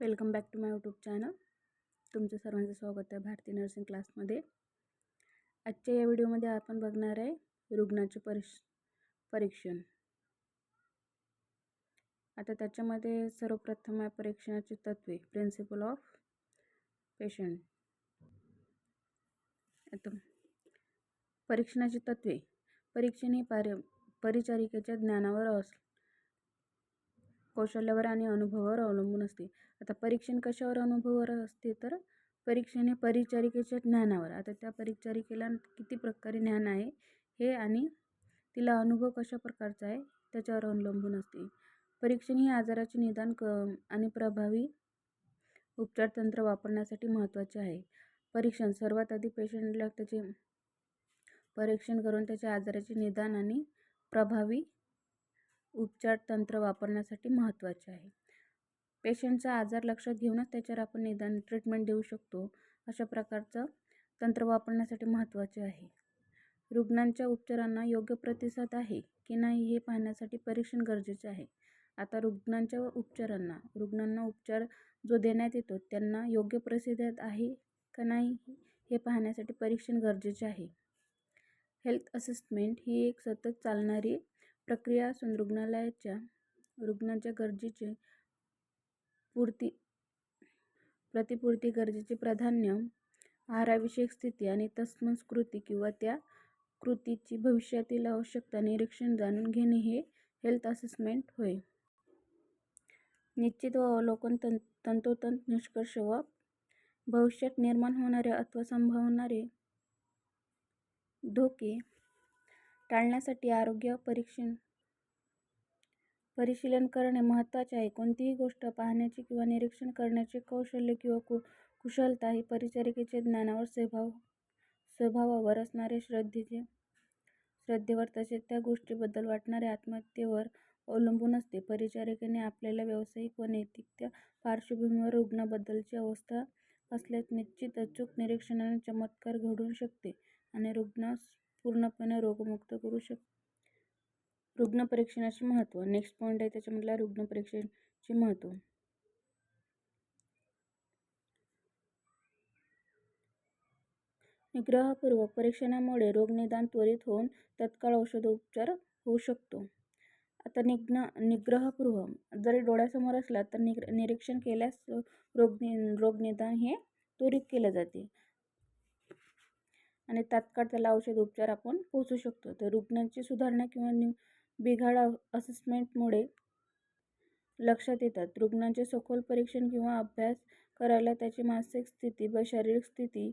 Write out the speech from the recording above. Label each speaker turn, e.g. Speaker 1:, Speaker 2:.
Speaker 1: Welcome back to my YouTube channel. तुमचं सर्वांचं स्वागत आहे भारती नर्सिंग क्लासमध्ये. आजच्या या व्हिडिओमध्ये आपण बघणार आहे रुग्णाचे परिश परीक्षण. आता त्याच्यामध्ये सर्वप्रथम आहे परीक्षणाची तत्वे प्रिन्सिपल ऑफ पेशंट आता परीक्षणाची तत्वे. परीक्षण ही पार परिचारिकेच्या ज्ञानावर अस कौशल्यावर आणि अनुभवावर अवलंबून असते. आता परीक्षण कशावर अनुभवावर असते तर परीक्षण हे परिचारिकेच्या ज्ञानावर. आता त्या परिचारिकेला किती प्रकारे ज्ञान आहे हे आणि तिला अनुभव कशा प्रकारचा आहे त्याच्यावर अवलंबून असते. परीक्षण ही आजाराचे निदान क आणि प्रभावी उपचार तंत्र वापरण्यासाठी महत्त्वाचे आहे. परीक्षण सर्वात आधी पेशंटला त्याचे परीक्षण करून त्याच्या आजाराचे निदान आणि प्रभावी उपचार तंत्र वापरण्यासाठी महत्त्वाचे आहे. पेशंटचा आजार लक्षात घेऊनच त्याच्यावर आपण निदान ट्रीटमेंट देऊ शकतो. अशा प्रकारचं तंत्र वापरण्यासाठी महत्त्वाचे आहे. रुग्णांच्या उपचारांना योग्य प्रतिसाद आहे की नाही हे पाहण्यासाठी परीक्षण गरजेचे आहे. आता रुग्णांच्या उपचारांना रुग्णांना उपचार जो देण्यात येतो त्यांना योग्य प्रतिसाद आहे का नाही हे पाहण्यासाठी परीक्षण गरजेचे आहे. हेल्थ असेसमेंट ही एक सतत चालणारी प्रक्रिया असून रुग्णालयाच्या रुग्णाच्या गरजेचे पूर्ती प्रतिपूर्ती गरजेचे प्राधान्य आहाराविषयक स्थिती आणि तत्संस्कृती किंवा त्या कृतीची भविष्यातील आवश्यकता निरीक्षण जाणून घेणे हे हेल्थ असेसमेंट होय. निश्चित व अवलोकन तं तंतोतंत निष्कर्ष व भविष्यात निर्माण होणारे अथवा संभवणारे धोके टाळण्यासाठी आरोग्य परीक्षण परिशीलन करणे महत्त्वाचे आहे. कोणतीही गोष्ट पाहण्याची किंवा निरीक्षण करण्याचे कौशल्य किंवा कु कुशलता ही परिचारिकेचे ज्ञानावर स्वभाव स्वभावावर असणारे श्रद्धेचे श्रद्धेवर तसेच त्या गोष्टीबद्दल वाटणाऱ्या आत्महत्येवर अवलंबून असते. परिचारिकेने आपल्याला व्यावसायिक व नैतिक पार्श्वभूमीवर रुग्णाबद्दलची अवस्था असल्यास निश्चित अचूक निरीक्षणाने चमत्कार घडू शकते आणि रुग्णास पूर्णपणे रोगमुक्त करू शक रुग्ण परीक्षणाचे महत्त्व नेक्स्ट पॉईंट आहे त्याच्यामधला रुग्ण परीक्षणाचे महत्त्व निग्रहपूर्वक परीक्षणामुळे रोगनिदान त्वरित होऊन तत्काळ औषधोपचार होऊ शकतो. आता निग्न निग्रहपूर्व जरी डोळ्यासमोर असला तर निग्र निरीक्षण केल्यास रोग रोगनिदान हे त्वरित केले जाते. आणि तात्काळ त्याला औषध उपचार आपण पोचू शकतो. तर रुग्णांची सुधारणा किंवा नि बिघाड असेसमेंटमुळे लक्षात येतात. रुग्णांचे सखोल परीक्षण किंवा अभ्यास करायला त्याची मानसिक स्थिती व शारीरिक स्थिती